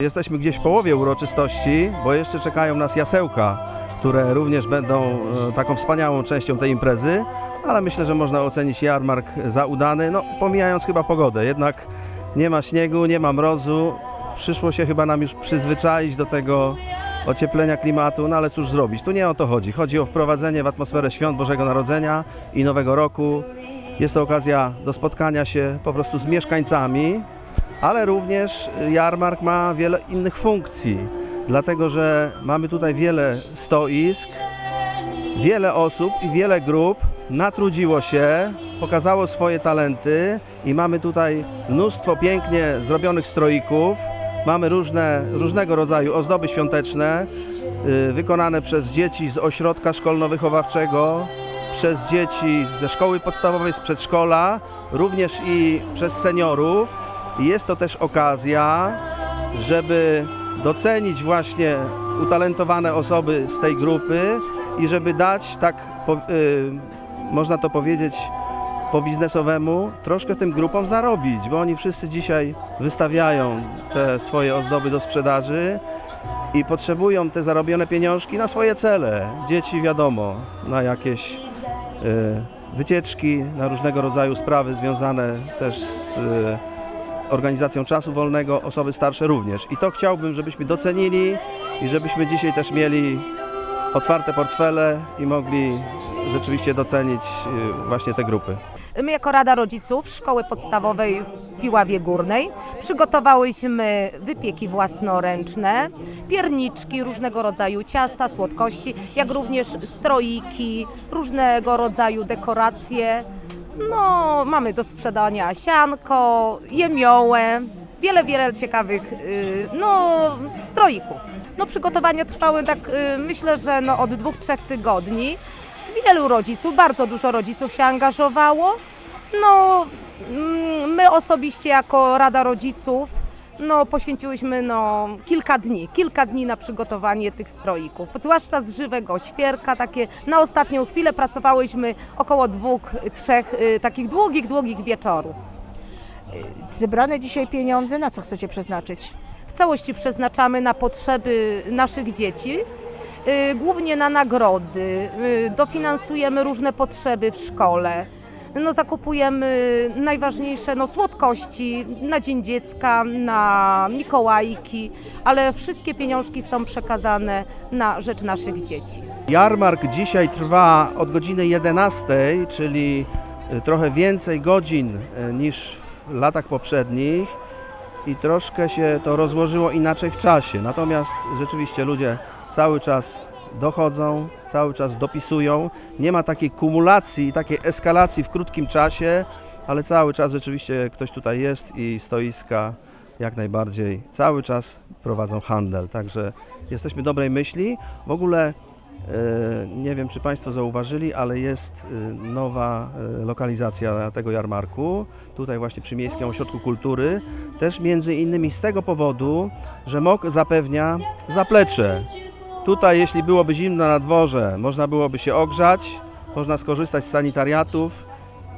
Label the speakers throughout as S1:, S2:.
S1: Jesteśmy gdzieś w połowie uroczystości, bo jeszcze czekają nas jasełka, które również będą e, taką wspaniałą częścią tej imprezy, ale myślę, że można ocenić jarmark za udany, no pomijając chyba pogodę. Jednak nie ma śniegu, nie ma mrozu. Przyszło się chyba nam już przyzwyczaić do tego ocieplenia klimatu, no ale cóż zrobić? Tu nie o to chodzi. Chodzi o wprowadzenie w atmosferę świąt Bożego Narodzenia i Nowego Roku. Jest to okazja do spotkania się po prostu z mieszkańcami, ale również jarmark ma wiele innych funkcji, dlatego że mamy tutaj wiele stoisk, wiele osób i wiele grup natrudziło się, pokazało swoje talenty i mamy tutaj mnóstwo pięknie zrobionych stroików. Mamy różne, różnego rodzaju ozdoby świąteczne y, wykonane przez dzieci z ośrodka szkolno-wychowawczego, przez dzieci ze szkoły podstawowej, z przedszkola, również i przez seniorów. I jest to też okazja, żeby docenić właśnie utalentowane osoby z tej grupy i żeby dać tak, po, y, można to powiedzieć, po biznesowemu troszkę tym grupom zarobić, bo oni wszyscy dzisiaj wystawiają te swoje ozdoby do sprzedaży i potrzebują te zarobione pieniążki na swoje cele. Dzieci wiadomo, na jakieś y, wycieczki, na różnego rodzaju sprawy związane też z y, organizacją czasu wolnego, osoby starsze również. I to chciałbym, żebyśmy docenili i żebyśmy dzisiaj też mieli otwarte portfele i mogli rzeczywiście docenić y, właśnie te grupy.
S2: My jako Rada Rodziców Szkoły Podstawowej w Piławie Górnej przygotowałyśmy wypieki własnoręczne, pierniczki, różnego rodzaju ciasta, słodkości, jak również stroiki, różnego rodzaju dekoracje. No, mamy do sprzedania sianko, jemiołę, wiele, wiele ciekawych y, no, stroików. No, przygotowania trwały tak, y, myślę, że no, od dwóch, trzech tygodni. Wielu rodziców, bardzo dużo rodziców się angażowało. No, mm, my osobiście jako Rada Rodziców no, poświęciłyśmy no, kilka dni, kilka dni na przygotowanie tych stroików, zwłaszcza z żywego świerka, takie na ostatnią chwilę pracowałyśmy około dwóch, trzech y, takich długich, długich wieczorów.
S3: Zebrane dzisiaj pieniądze na co chcecie przeznaczyć?
S2: W całości przeznaczamy na potrzeby naszych dzieci, y, głównie na nagrody, y, dofinansujemy różne potrzeby w szkole. No, zakupujemy najważniejsze no, słodkości na Dzień Dziecka, na Mikołajki, ale wszystkie pieniążki są przekazane na rzecz naszych dzieci.
S1: Jarmark dzisiaj trwa od godziny 11, czyli y, trochę więcej godzin y, niż w latach poprzednich i troszkę się to rozłożyło inaczej w czasie. Natomiast rzeczywiście ludzie cały czas dochodzą, cały czas dopisują. Nie ma takiej kumulacji takiej eskalacji w krótkim czasie, ale cały czas rzeczywiście ktoś tutaj jest i stoiska jak najbardziej cały czas prowadzą handel. Także jesteśmy dobrej myśli. W ogóle E, Nie wiem, czy Państwo zauważyli, ale jest e, nowa e, lokalizacja tego jarmarku, tutaj właśnie przy Miejskim Ośrodku Kultury, też między innymi z tego powodu, że MOK zapewnia zaplecze. Tutaj, jeśli byłoby zimno na dworze, można byłoby się ogrzać, można skorzystać z sanitariatów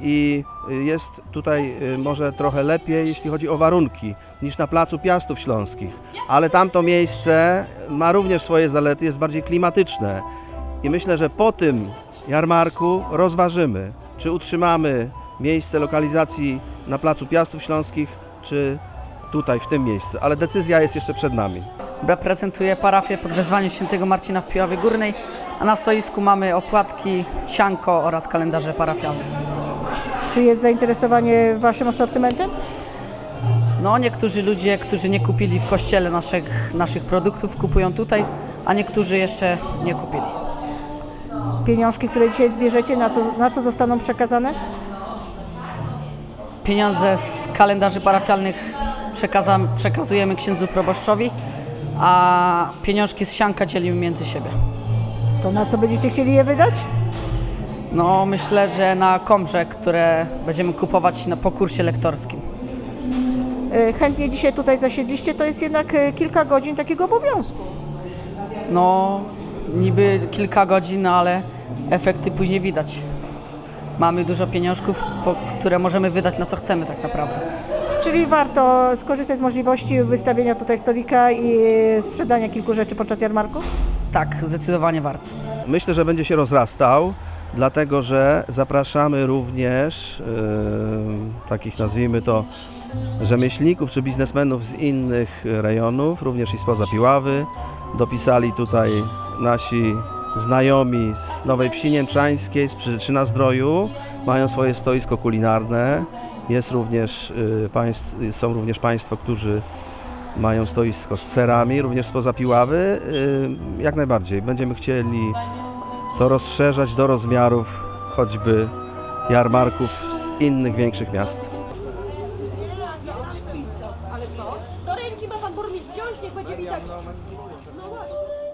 S1: i y, jest tutaj y, może trochę lepiej, jeśli chodzi o warunki, niż na Placu Piastów Śląskich. Ale tamto miejsce ma również swoje zalety, jest bardziej klimatyczne. I myślę, że po tym jarmarku rozważymy, czy utrzymamy miejsce lokalizacji na Placu Piastów Śląskich, czy tutaj, w tym miejscu. Ale decyzja jest jeszcze przed nami.
S4: Reprezentuję parafię pod wezwaniem świętego Marcina w Piławie Górnej, a na stoisku mamy opłatki, sianko oraz kalendarze parafialne.
S3: Czy jest zainteresowanie Waszym asortymentem?
S4: No, niektórzy ludzie, którzy nie kupili w kościele naszych, naszych produktów, kupują tutaj, a niektórzy jeszcze nie kupili.
S3: Pieniążki, które dzisiaj zbierzecie, na co, na co zostaną przekazane?
S4: Pieniądze z kalendarzy parafialnych przekazujemy księdzu proboszczowi, a pieniążki z sianka dzielimy między siebie.
S3: To na co będziecie chcieli je wydać?
S4: No, myślę, że na komrze, które będziemy kupować na, po kursie lektorskim.
S3: E, Chętnie dzisiaj tutaj zasiedliście, to jest jednak e, kilka godzin takiego obowiązku.
S4: No, niby kilka godzin, ale efekty później widać. Mamy dużo pieniążków, po, które możemy wydać na co chcemy tak naprawdę.
S3: Czyli warto skorzystać z możliwości wystawienia tutaj stolika i sprzedania kilku rzeczy podczas jarmarku?
S4: Tak, zdecydowanie warto.
S1: Myślę, że będzie się rozrastał, dlatego że zapraszamy również yy, takich nazwijmy to rzemieślników czy biznesmenów z innych rejonów, również i spoza Piławy. Dopisali tutaj nasi znajomi z Nowej Wsi Niemczańskiej, z Przyczyna Zdroju, mają swoje stoisko kulinarne. Jest również, państw, są również Państwo, którzy mają stoisko z serami, również spoza Piławy. Yy, Jak najbardziej. Będziemy chcieli to rozszerzać do rozmiarów choćby jarmarków z innych większych miast.
S5: Do ręki ma pan burmistrz wziąć, niech będzie widać. No właśnie.